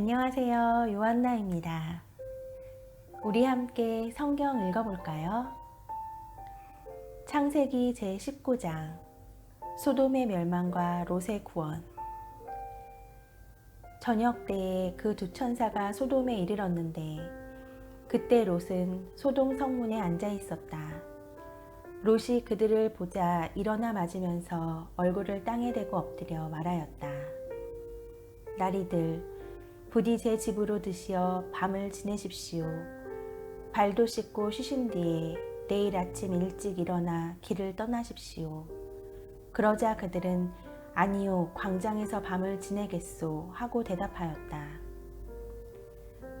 안녕하세요. 요한나입니다. 우리 함께 성경 읽어볼까요? 창세기 제19장 소돔의 멸망과 롯의 구원 저녁 때에 그 두 천사가 소돔에 이르렀는데 그때 롯은 소돔 성문에 앉아 있었다. 롯이 그들을 보자 일어나 맞으면서 얼굴을 땅에 대고 엎드려 말하였다. 나리들 부디 제 집으로 드시어 밤을 지내십시오. 발도 씻고 쉬신 뒤에 내일 아침 일찍 일어나 길을 떠나십시오. 그러자 그들은 아니요, 광장에서 밤을 지내겠소 하고 대답하였다.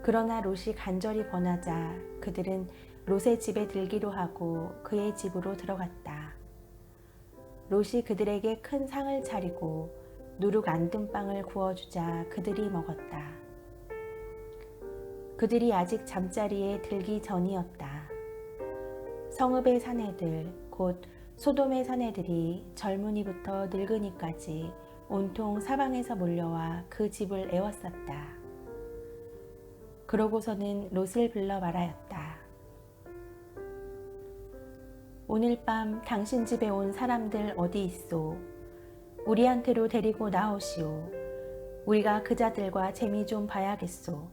그러나 롯이 간절히 권하자 그들은 롯의 집에 들기로 하고 그의 집으로 들어갔다. 롯이 그들에게 큰 상을 차리고 누룩 안든빵을 구워주자 그들이 먹었다. 그들이 아직 잠자리에 들기 전이었다. 성읍의 사내들, 곧 소돔의 사내들이 젊은이부터 늙은이까지 온통 사방에서 몰려와 그 집을 애워쌌다. 그러고서는 롯을 불러 말하였다. 오늘 밤 당신 집에 온 사람들 어디 있소? 우리한테로 데리고 나오시오. 우리가 그 자들과 재미 좀 봐야겠소.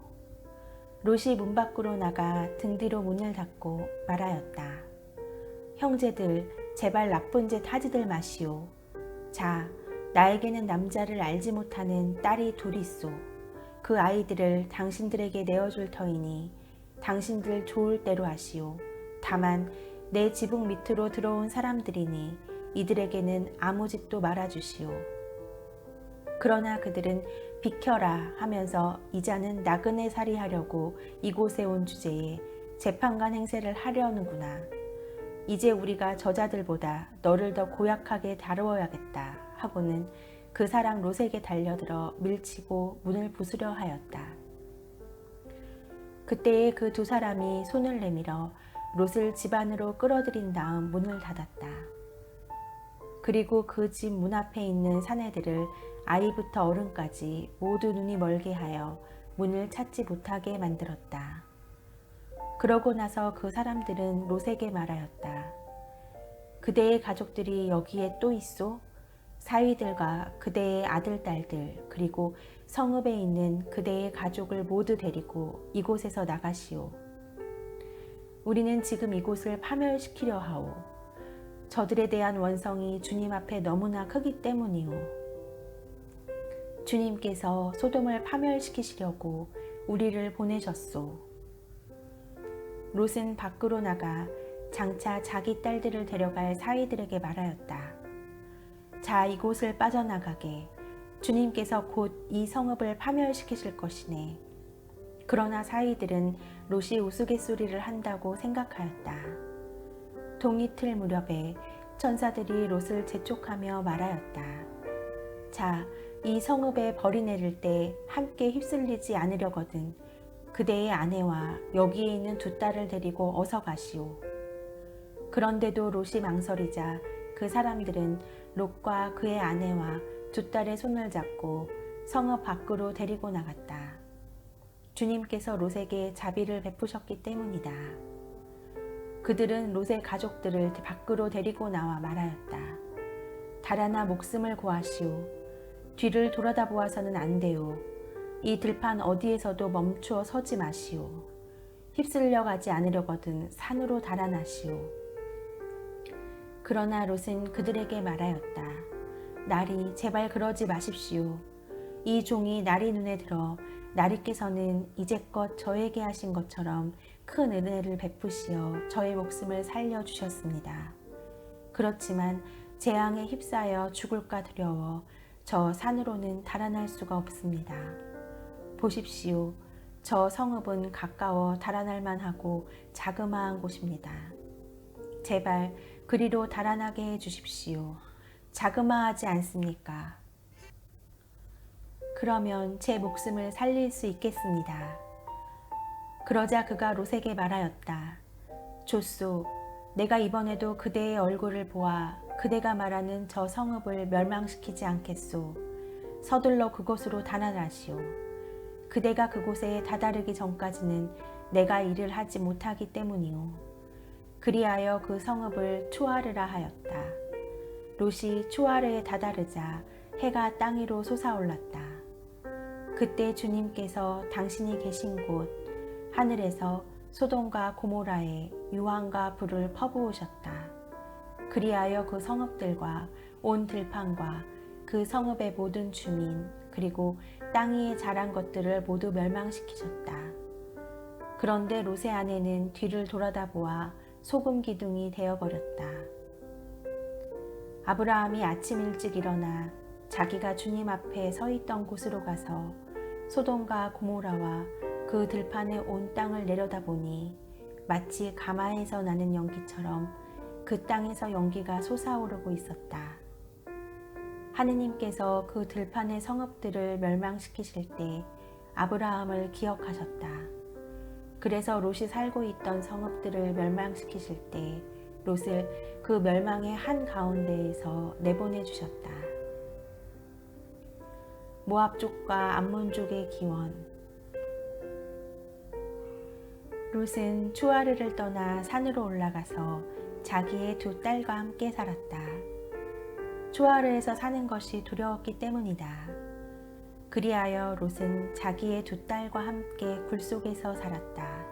롯이 문 밖으로 나가 등 뒤로 문을 닫고 말하였다. 형제들, 제발 나쁜 짓 하지들 마시오. 자, 나에게는 남자를 알지 못하는 딸이 둘 있소. 그 아이들을 당신들에게 내어줄 터이니 당신들 좋을 대로 하시오. 다만 내 지붕 밑으로 들어온 사람들이니 이들에게는 아무 짓도 말아주시오. 그러나 그들은 비켜라 하면서 이자는 나그네 살이 하려고 이곳에 온 주제에 재판관 행세를 하려는구나. 이제 우리가 저자들보다 너를 더 고약하게 다루어야겠다 하고는 그 사람 롯에게 달려들어 밀치고 문을 부수려 하였다. 그때에 그 두 사람이 손을 내밀어 롯을 집 안으로 끌어들인 다음 문을 닫았다. 그리고 그 집 문 앞에 있는 사내들을 아이부터 어른까지 모두 눈이 멀게 하여 문을 찾지 못하게 만들었다. 그러고 나서 그 사람들은 롯에게 말하였다. 그대의 가족들이 여기에 또 있소? 사위들과 그대의 아들, 딸들, 그리고 성읍에 있는 그대의 가족을 모두 데리고 이곳에서 나가시오. 우리는 지금 이곳을 파멸시키려 하오. 저들에 대한 원성이 주님 앞에 너무나 크기 때문이오. 주님께서 소돔을 파멸시키시려고 우리를 보내셨소. 롯은 밖으로 나가 장차 자기 딸들을 데려갈 사위들에게 말하였다. 자, 이곳을 빠져나가게. 주님께서 곧 이 성읍을 파멸시키실 것이네. 그러나 사위들은 롯이 우스갯소리를 한다고 생각하였다. 동이틀 무렵에 천사들이 롯을 재촉하며 말하였다. 자, 이 성읍에 벌이 내릴 때 함께 휩쓸리지 않으려거든 그대의 아내와 여기에 있는 두 딸을 데리고 어서 가시오. 그런데도 롯이 망설이자 그 사람들은 롯과 그의 아내와 두 딸의 손을 잡고 성읍 밖으로 데리고 나갔다. 주님께서 롯에게 자비를 베푸셨기 때문이다. 그들은 롯의 가족들을 밖으로 데리고 나와 말하였다. 달아나 목숨을 구하시오. 뒤를 돌아다 보아서는 안 돼요. 이 들판 어디에서도 멈추어 서지 마시오. 휩쓸려 가지 않으려거든 산으로 달아나시오. 그러나 롯은 그들에게 말하였다. 나리 제발 그러지 마십시오. 이 종이 나리 눈에 들어 나리께서는 이제껏 저에게 하신 것처럼 큰 은혜를 베푸시어 저의 목숨을 살려주셨습니다. 그렇지만 재앙에 휩싸여 죽을까 두려워 저 산으로는 달아날 수가 없습니다. 보십시오. 저 성읍은 가까워 달아날 만하고 자그마한 곳입니다. 제발 그리로 달아나게 해 주십시오. 자그마하지 않습니까? 그러면 제 목숨을 살릴 수 있겠습니다. 그러자 그가 롯에게 말하였다. 조소, 내가 이번에도 그대의 얼굴을 보아 그대가 말하는 저 성읍을 멸망시키지 않겠소. 서둘러 그곳으로 달아나시오. 그대가 그곳에 다다르기 전까지는 내가 일을 하지 못하기 때문이오. 그리하여 그 성읍을 추아르라 하였다. 롯이 추아르에 다다르자 해가 땅 위로 솟아올랐다. 그때 주님께서 당신이 계신 곳 하늘에서 소돔과 고모라에 유황과 불을 퍼부으셨다. 그리하여 그 성읍들과 온 들판과 그 성읍의 모든 주민 그리고 땅 위에 자란 것들을 모두 멸망시키셨다. 그런데 롯의 아내는 뒤를 돌아다 보아 소금 기둥이 되어버렸다. 아브라함이 아침 일찍 일어나 자기가 주님 앞에 서 있던 곳으로 가서 소돔과 고모라와 그 들판의 온 땅을 내려다보니 마치 가마에서 나는 연기처럼 그 땅에서 연기가 솟아오르고 있었다. 하느님께서 그 들판의 성읍들을 멸망시키실 때 아브라함을 기억하셨다. 그래서 롯이 살고 있던 성읍들을 멸망시키실 때 롯을 그 멸망의 한 가운데에서 내보내 주셨다. 모압족과 암몬족의 기원 롯은 추아르를 떠나 산으로 올라가서 자기의 두 딸과 함께 살았다. 추아르에서 사는 것이 두려웠기 때문이다. 그리하여 롯은 자기의 두 딸과 함께 굴 속에서 살았다.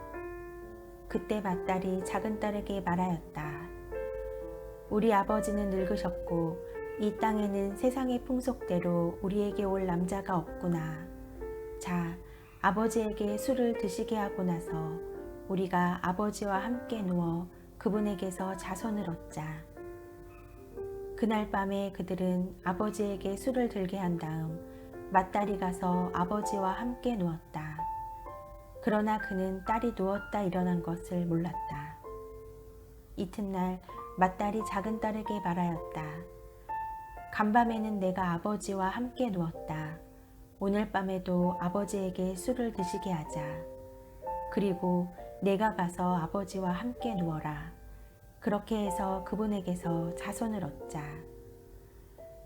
그때 맏딸이 작은 딸에게 말하였다. 우리 아버지는 늙으셨고 이 땅에는 세상의 풍속대로 우리에게 올 남자가 없구나. 자, 아버지에게 술을 드시게 하고 나서 우리가 아버지와 함께 누워 그분에게서 자손을 얻자. 그날 밤에 그들은 아버지에게 술을 들게 한 다음 맏딸이 가서 아버지와 함께 누웠다. 그러나 그는 딸이 누웠다 일어난 것을 몰랐다. 이튿날 맏딸이 작은 딸에게 말하였다. 간밤에는 내가 아버지와 함께 누웠다. 오늘 밤에도 아버지에게 술을 드시게 하자. 그리고 내가 가서 아버지와 함께 누워라. 그렇게 해서 그분에게서 자손을 얻자.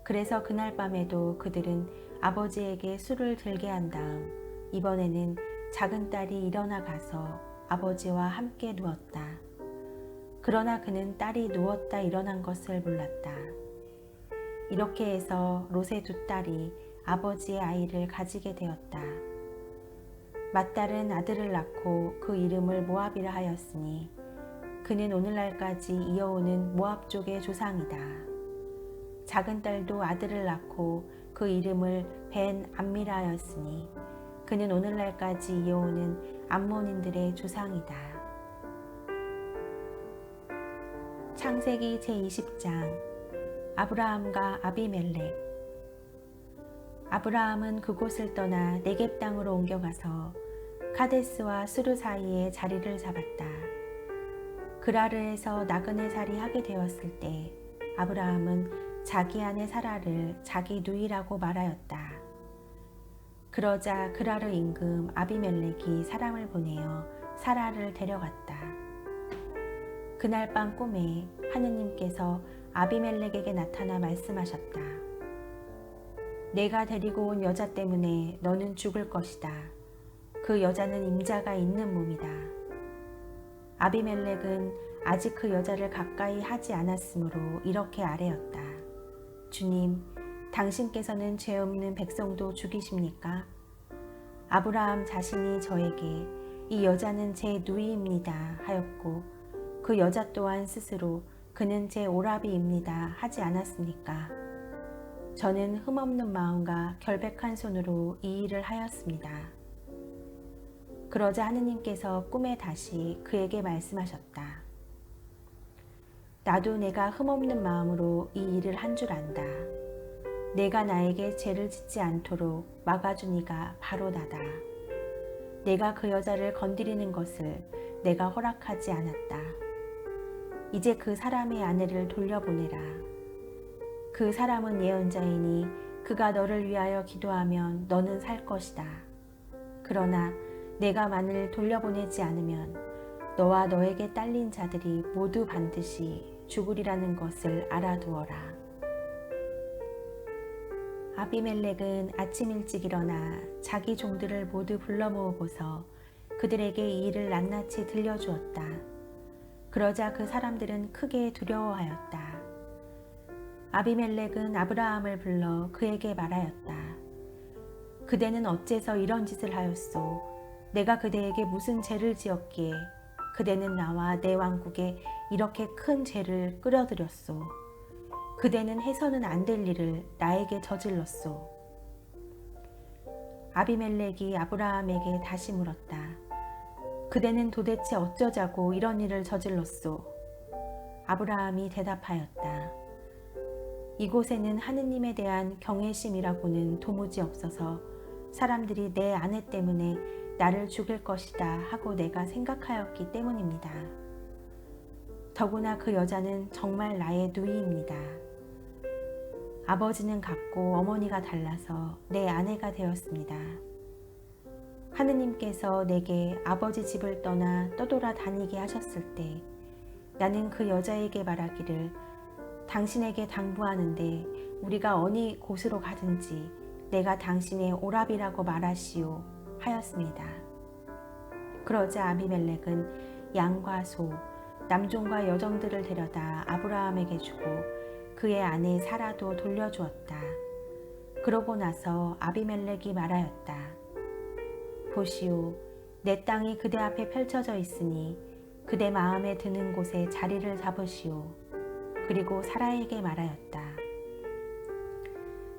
그래서 그날 밤에도 그들은 아버지에게 술을 들게 한 다음 이번에는 작은 딸이 일어나 가서 아버지와 함께 누웠다. 그러나 그는 딸이 누웠다 일어난 것을 몰랐다. 이렇게 해서 롯의 두 딸이 아버지의 아이를 가지게 되었다. 맏딸은 아들을 낳고 그 이름을 모압이라 하였으니 그는 오늘날까지 이어오는 모압 족의 조상이다. 작은 딸도 아들을 낳고 그 이름을 벤 암미라 하였으니 그는 오늘날까지 이어오는 암몬인들의 조상이다. 창세기 제20장 아브라함과 아비멜렉 아브라함은 그곳을 떠나 네겝 땅으로 옮겨가서 카데스와 수르 사이에 자리를 잡았다. 그라르에서 나그네 살이 하게 되었을 때 아브라함은 자기 아내 사라를 자기 누이라고 말하였다. 그러자 그라르 임금 아비멜렉이 사람을 보내어 사라를 데려갔다. 그날 밤 꿈에 하느님께서 아비멜렉에게 나타나 말씀하셨다. 내가 데리고 온 여자 때문에 너는 죽을 것이다. 그 여자는 임자가 있는 몸이다. 아비멜렉은 아직 그 여자를 가까이 하지 않았으므로 이렇게 아뢰었다. 주님, 당신께서는 죄 없는 백성도 죽이십니까? 아브라함 자신이 저에게 이 여자는 제 누이입니다 하였고 그 여자 또한 스스로 그는 제 오라비입니다 하지 않았습니까? 저는 흠없는 마음과 결백한 손으로 이 일을 하였습니다. 그러자 하느님께서 꿈에 다시 그에게 말씀하셨다. 나도 내가 흠없는 마음으로 이 일을 한 줄 안다. 내가 나에게 죄를 짓지 않도록 막아준 이가 바로 나다. 내가 그 여자를 건드리는 것을 내가 허락하지 않았다. 이제 그 사람의 아내를 돌려보내라. 그 사람은 예언자이니 그가 너를 위하여 기도하면 너는 살 것이다. 그러나 내가 만일 돌려보내지 않으면 너와 너에게 딸린 자들이 모두 반드시 죽으리라는 것을 알아두어라. 아비멜렉은 아침 일찍 일어나 자기 종들을 모두 불러 모으고서 그들에게 이 일을 낱낱이 들려주었다. 그러자 그 사람들은 크게 두려워하였다. 아비멜렉은 아브라함을 불러 그에게 말하였다. 그대는 어째서 이런 짓을 하였소? 내가 그대에게 무슨 죄를 지었기에 그대는 나와 내 왕국에 이렇게 큰 죄를 끌어들였소. 그대는 해서는 안 될 일을 나에게 저질렀소. 아비멜렉이 아브라함에게 다시 물었다. 그대는 도대체 어쩌자고 이런 일을 저질렀소? 아브라함이 대답하였다. 이곳에는 하느님에 대한 경외심이라고는 도무지 없어서 사람들이 내 아내 때문에 나를 죽일 것이다 하고 내가 생각하였기 때문입니다. 더구나 그 여자는 정말 나의 누이입니다. 아버지는 같고 어머니가 달라서 내 아내가 되었습니다. 하느님께서 내게 아버지 집을 떠나 떠돌아 다니게 하셨을 때 나는 그 여자에게 말하기를 당신에게 당부하는데 우리가 어느 곳으로 가든지 내가 당신의 오랍이라고 말하시오 하였습니다. 그러자 아비멜렉은 양과 소, 남종과 여정들을 데려다 아브라함에게 주고 그의 아내 사라도 돌려주었다. 그러고 나서 아비멜렉이 말하였다. 보시오, 내 땅이 그대 앞에 펼쳐져 있으니 그대 마음에 드는 곳에 자리를 잡으시오. 그리고 사라에게 말하였다.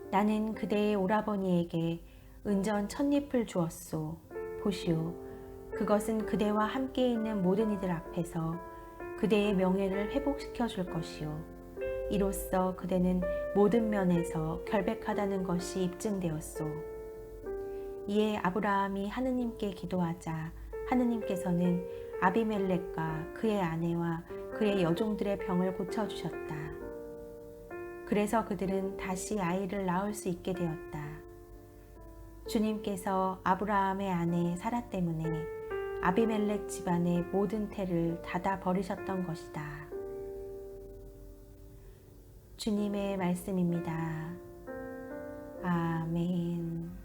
나는 그대의 오라버니에게 은전 첫잎을 주었소. 보시오, 그것은 그대와 함께 있는 모든 이들 앞에서 그대의 명예를 회복시켜 줄 것이오. 이로써 그대는 모든 면에서 결백하다는 것이 입증되었소. 이에 아브라함이 하느님께 기도하자 하느님께서는 아비멜렉과 그의 아내와 그의 여종들의 병을 고쳐주셨다. 그래서 그들은 다시 아이를 낳을 수 있게 되었다. 주님께서 아브라함의 아내 사라 때문에 아비멜렉 집안의 모든 태를 닫아 버리셨던 것이다. 주님의 말씀입니다. 아멘.